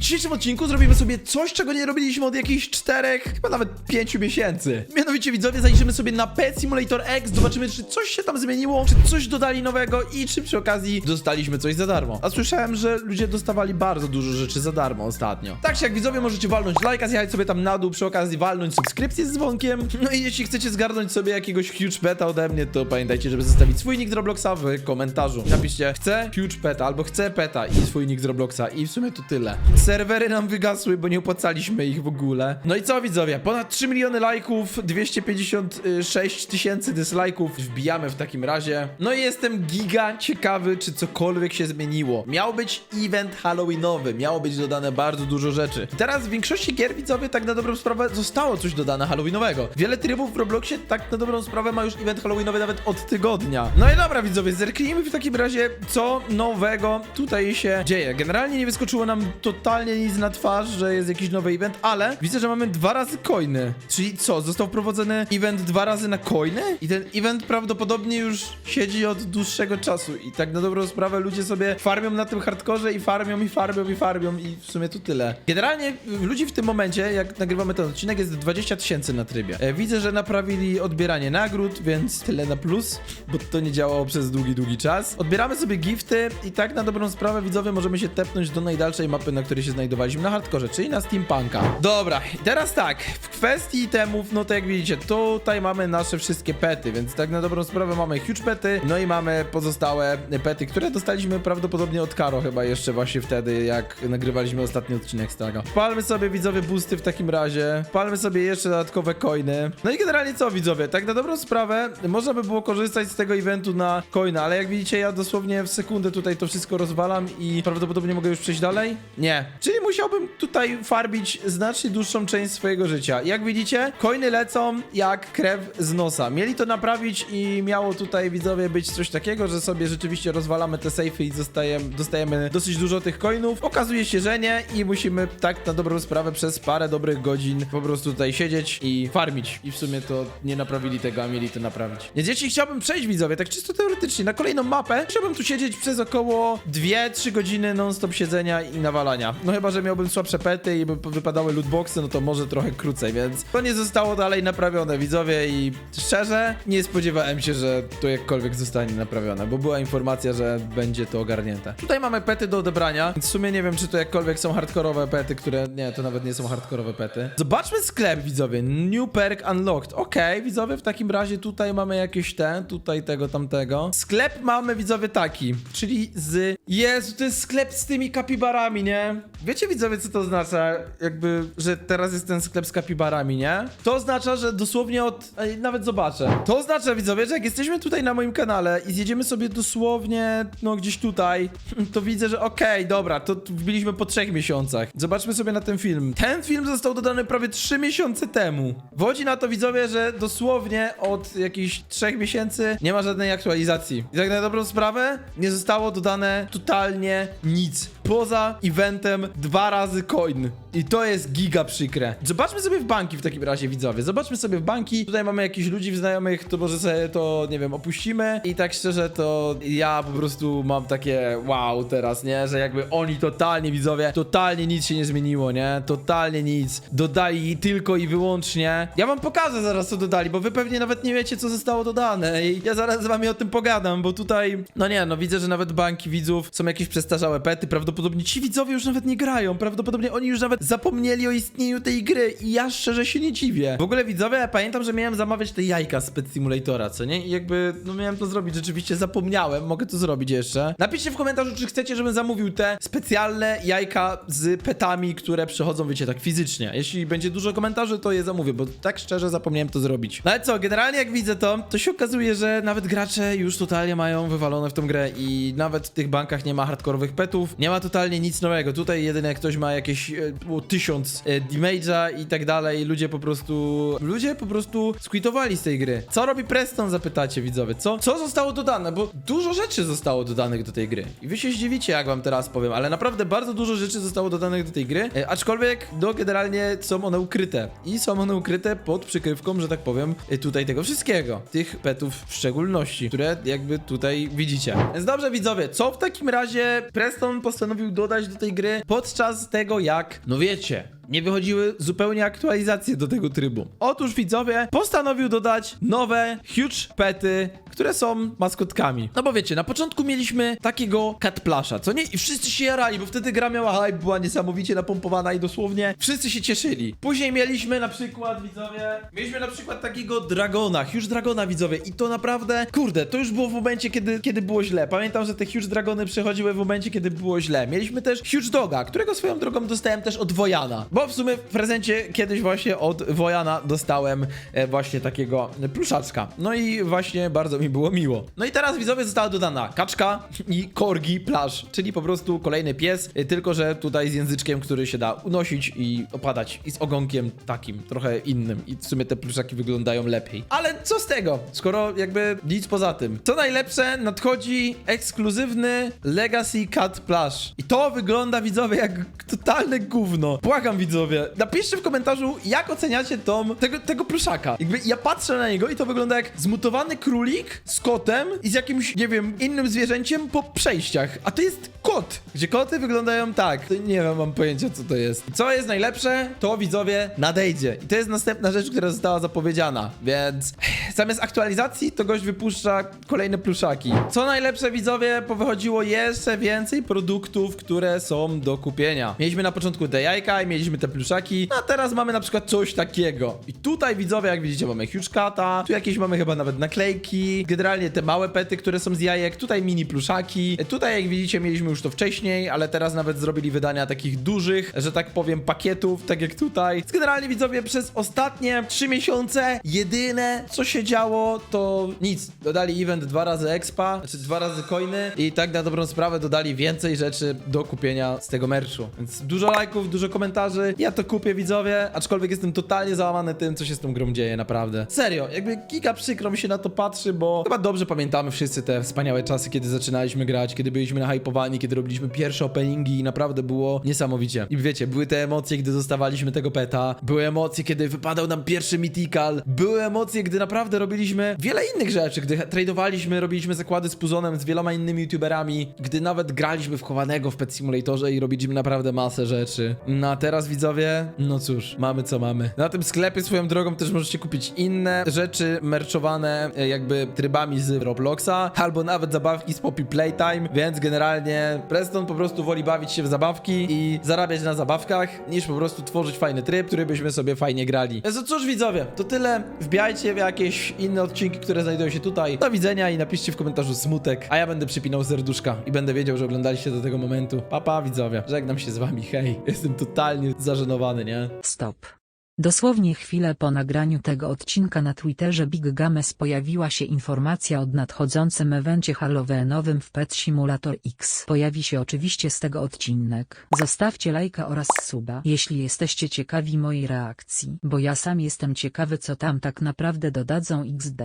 Dzisiejszym odcinku zrobimy sobie coś, czego nie robiliśmy od jakichś czterech, chyba nawet pięciu miesięcy. Mianowicie widzowie, zajrzymy sobie na Pet Simulator X, zobaczymy, czy coś się tam zmieniło, czy coś dodali nowego i czy przy okazji dostaliśmy coś za darmo. A słyszałem, że ludzie dostawali bardzo dużo rzeczy za darmo ostatnio. Tak się jak widzowie możecie walnąć lajka, zjechać sobie tam na dół, przy okazji walnąć subskrypcję z dzwonkiem. No i jeśli chcecie zgarnąć sobie jakiegoś huge peta ode mnie, to pamiętajcie, żeby zostawić swój nick z Robloxa w komentarzu. Napiszcie, chcę huge peta albo chcę peta i swój nick z Robloxa i w sumie to tyle. Serwery nam wygasły, bo nie opłacaliśmy ich w ogóle. No i co widzowie, ponad 3 miliony lajków, 256 tysięcy dislike'ów wbijamy w takim razie. No i jestem giga ciekawy, czy cokolwiek się zmieniło. Miał być event halloweenowy, miało być dodane bardzo dużo rzeczy. I teraz w większości gier widzowie tak na dobrą sprawę zostało coś dodane halloweenowego. Wiele trybów w Robloxie tak na dobrą sprawę ma już event halloweenowy nawet od tygodnia. No i dobra widzowie, zerknijmy w takim razie co nowego tutaj się dzieje. Generalnie nie wyskoczyło nam totalnie nic na twarz, że jest jakiś nowy event, ale widzę, że mamy dwa razy coiny. Czyli co, został wprowadzony event dwa razy na coiny? I ten event prawdopodobnie już siedzi od dłuższego czasu i tak na dobrą sprawę ludzie sobie farmią na tym hardkorze i farmią i farmią i farmią i w sumie to tyle. Generalnie ludzi w tym momencie, jak nagrywamy ten odcinek, jest 20 tysięcy na trybie. E, Widzę, że naprawili odbieranie nagród, więc tyle na plus, bo to nie działało przez długi, długi czas. Odbieramy sobie gifty i tak na dobrą sprawę widzowie możemy się tepnąć do najdalszej mapy, na której się znajdowaliśmy na hardkorze, czyli na Steampunka. Dobra, teraz tak, w kwestii temów, no to jak widzicie, tutaj mamy nasze wszystkie pety, więc tak na dobrą sprawę mamy huge pety, no i mamy pozostałe pety, które dostaliśmy prawdopodobnie od Karo chyba jeszcze właśnie wtedy, jak nagrywaliśmy ostatni odcinek z tego. Palmy sobie widzowie boosty w takim razie, palmy sobie jeszcze dodatkowe coiny. No i generalnie co widzowie, tak na dobrą sprawę można by było korzystać z tego eventu na coina, ale jak widzicie ja dosłownie w sekundę tutaj to wszystko rozwalam i prawdopodobnie mogę już przejść dalej? Nie. Czyli musiałbym tutaj farbić znacznie dłuższą część swojego życia. Jak widzicie, coiny lecą jak krew z nosa. Mieli to naprawić i miało tutaj widzowie być coś takiego, że sobie rzeczywiście rozwalamy te sejfy i dostajemy, dosyć dużo tych coinów. Okazuje się, że nie i musimy tak na dobrą sprawę przez parę dobrych godzin po prostu tutaj siedzieć i farmić. I w sumie to nie naprawili tego, a mieli to naprawić. Więc jeśli chciałbym przejść widzowie, tak czysto teoretycznie, na kolejną mapę, chciałbym tu siedzieć przez około 2-3 godziny non-stop siedzenia i nawalania. No chyba, że miałbym słabsze pety i by wypadały lootboxy, no to może trochę krócej, więc to nie zostało dalej naprawione widzowie i szczerze nie spodziewałem się, że to jakkolwiek zostanie naprawione, bo była informacja, że będzie to ogarnięte. Tutaj mamy pety do odebrania, więc w sumie nie wiem, czy to jakkolwiek są hardkorowe pety, które... Nie, to nawet nie są hardkorowe pety. Zobaczmy sklep, widzowie. New perk unlocked. Okej, widzowie, w takim razie tutaj mamy jakieś te, tutaj tego, tamtego. Sklep mamy, widzowie, taki, czyli z... Jezu, to jest sklep z tymi kapibarami, nie? Wiecie, widzowie, co to oznacza? Jakby, że teraz jest ten sklep z kapibarami, nie? To oznacza, że dosłownie od... Ej, nawet zobaczę. To oznacza, widzowie, że jak jesteśmy tutaj na moim kanale i zjedziemy sobie dosłownie, no gdzieś tutaj, to widzę, że okej, dobra, to tu wbiliśmy po trzech miesiącach. Zobaczmy sobie na ten film. Ten film został dodany prawie trzy miesiące temu. Wodzi na to, widzowie, że dosłownie od jakichś trzech miesięcy nie ma żadnej aktualizacji. I tak na dobrą sprawę nie zostało dodane totalnie nic. Poza eventem dwa razy coin. I to jest giga przykre. Zobaczmy sobie w banki w takim razie, widzowie. Zobaczmy sobie w banki. Tutaj mamy jakichś ludzi znajomych, to może sobie to, nie wiem, opuścimy. I tak szczerze, to ja po prostu mam takie wow teraz, nie? Że jakby oni totalnie, widzowie, totalnie nic się nie zmieniło, nie? Totalnie nic. Dodali tylko i wyłącznie. Ja wam pokażę zaraz, co dodali, bo wy pewnie nawet nie wiecie, co zostało dodane. I ja zaraz z wami o tym pogadam, bo tutaj, no nie, no widzę, że nawet banki widzów są jakieś przestarzałe pety. Prawdopodobnie ci widzowie już nawet nie grają. Prawdopodobnie oni już nawet zapomnieli o istnieniu tej gry. I ja szczerze się nie dziwię. W ogóle widzowie, ja pamiętam, że miałem zamawiać te jajka z Pet Simulatora, co nie? I jakby, no miałem to zrobić. Rzeczywiście zapomniałem, mogę to zrobić jeszcze. Napiszcie w komentarzu, czy chcecie, żebym zamówił te specjalne jajka z petami, które przychodzą, wiecie, tak fizycznie. Jeśli będzie dużo komentarzy, to je zamówię, bo tak szczerze zapomniałem to zrobić. No ale co, generalnie jak widzę to, to się okazuje, że nawet gracze już totalnie mają wywalone w tą grę i nawet w tych bankach nie ma hardkorowych petów, nie ma totalnie nic nowego. Tutaj jedynie ktoś ma jakieś e, było tysiąc e, damage'a i tak dalej. Ludzie po prostu, ludzie po prostu squitowali z tej gry. Co robi Preston, zapytacie widzowie, co? Co zostało dodane? Bo dużo rzeczy zostało dodanych do tej gry. I wy się zdziwicie, jak wam teraz powiem, ale naprawdę bardzo dużo rzeczy zostało dodanych do tej gry, e, aczkolwiek, no generalnie są one ukryte. I są one ukryte pod przykrywką, że tak powiem, e, tutaj tego wszystkiego. Tych petów w szczególności, które jakby tutaj widzicie. Więc dobrze widzowie, co w takim razie Preston postanowił dodać do tej gry? podczas tego jak, no wiecie, nie wychodziły zupełnie aktualizacje do tego trybu. Otóż widzowie postanowił dodać nowe huge pety, które są maskotkami. No bo wiecie, na początku mieliśmy takiego cat plasha, co nie? I wszyscy się jarali, bo wtedy gra miała hype, była niesamowicie napompowana i dosłownie wszyscy się cieszyli. Później mieliśmy na przykład, widzowie, mieliśmy na przykład takiego dragona, huge dragona, widzowie, i to naprawdę, kurde, to już było w momencie, kiedy, kiedy było źle. Pamiętam, że te huge dragony przychodziły w momencie, kiedy było źle. Mieliśmy też huge doga, którego swoją drogą dostałem też od Wojana, bo w sumie w prezencie kiedyś właśnie od Wojana dostałem e, właśnie takiego pluszaczka. No i właśnie bardzo mi było miło. No i teraz widzowie została dodana kaczka i korgi plaż, czyli po prostu kolejny pies, e, tylko że tutaj z języczkiem, który się da unosić i opadać i z ogonkiem takim, trochę innym i w sumie te pluszaki wyglądają lepiej. Ale co z tego, skoro jakby nic poza tym. Co najlepsze, nadchodzi ekskluzywny Legacy Cat Plush. I to wygląda, widzowie, jak totalne gówno. Błagam, widzowie, napiszcie w komentarzu, jak oceniacie tą, tego, tego pluszaka. Jakby ja patrzę na niego i to wygląda jak zmutowany królik z kotem i z jakimś, nie wiem, innym zwierzęciem po przejściach. A to jest kot, gdzie koty wyglądają tak. To nie wiem, mam pojęcia, co to jest. Co jest najlepsze, to widzowie nadejdzie. I to jest następna rzecz, która została zapowiedziana. Więc zamiast aktualizacji, to gość wypuszcza kolejne pluszaki. Co najlepsze, widzowie, powychodziło jeszcze więcej produktów, które są do kupienia. Mieliśmy na początku te jajka i mieliśmy te pluszaki, a teraz mamy na przykład coś takiego. I tutaj, widzowie, jak widzicie, mamy huge tu jakieś mamy chyba nawet naklejki, generalnie te małe pety, które są z jajek, tutaj mini pluszaki. Tutaj, jak widzicie, mieliśmy już to wcześniej, ale teraz nawet zrobili wydania takich dużych, że tak powiem, pakietów, tak jak tutaj. Generalnie, widzowie, przez ostatnie 3 miesiące jedyne, co się działo, to nic. Dodali event dwa razy expa, znaczy dwa razy coiny i tak na dobrą sprawę dodali więcej rzeczy do kupienia z tego merchu. Więc dużo lajków, dużo komentarzy. Ja to kupię, widzowie, aczkolwiek jestem totalnie załamany tym, co się z tą grą dzieje, naprawdę. Serio, jakby giga przykro mi się na to patrzy, bo chyba dobrze pamiętamy wszyscy te wspaniałe czasy, kiedy zaczynaliśmy grać, kiedy byliśmy nahypowani, kiedy robiliśmy pierwsze openingi i naprawdę było niesamowicie. I wiecie, były te emocje, gdy dostawaliśmy tego peta, były emocje, kiedy wypadał nam pierwszy mythical, były emocje, gdy naprawdę robiliśmy wiele innych rzeczy, gdy tradowaliśmy, robiliśmy zakłady z Puzonem, z wieloma innymi youtuberami, gdy nawet graliśmy w chowanego w Pet Simulatorze i robiliśmy naprawdę masę rzeczy. No a teraz widzowie, no cóż, mamy co mamy. Na tym sklepie swoją drogą też możecie kupić inne rzeczy merchowane e, jakby trybami z Robloxa, albo nawet zabawki z Poppy Playtime, więc generalnie Preston po prostu woli bawić się w zabawki i zarabiać na zabawkach, niż po prostu tworzyć fajny tryb, który byśmy sobie fajnie grali. Więc to cóż widzowie, to tyle. Wbijajcie w jakieś inne odcinki, które znajdują się tutaj. Do widzenia i napiszcie w komentarzu smutek, a ja będę przypinał serduszka i będę wiedział, że oglądaliście do tego momentu. Papa pa, widzowie, żegnam się z wami, hej. Jestem totalnie zażenowany, nie? Stop. Dosłownie chwilę po nagraniu tego odcinka na Twitterze Big Games pojawiła się informacja o nadchodzącym evencie halloweenowym w Pet Simulator X. Pojawi się oczywiście z tego odcinek. Zostawcie lajka oraz suba, jeśli jesteście ciekawi mojej reakcji, bo ja sam jestem ciekawy co tam tak naprawdę dodadzą XD.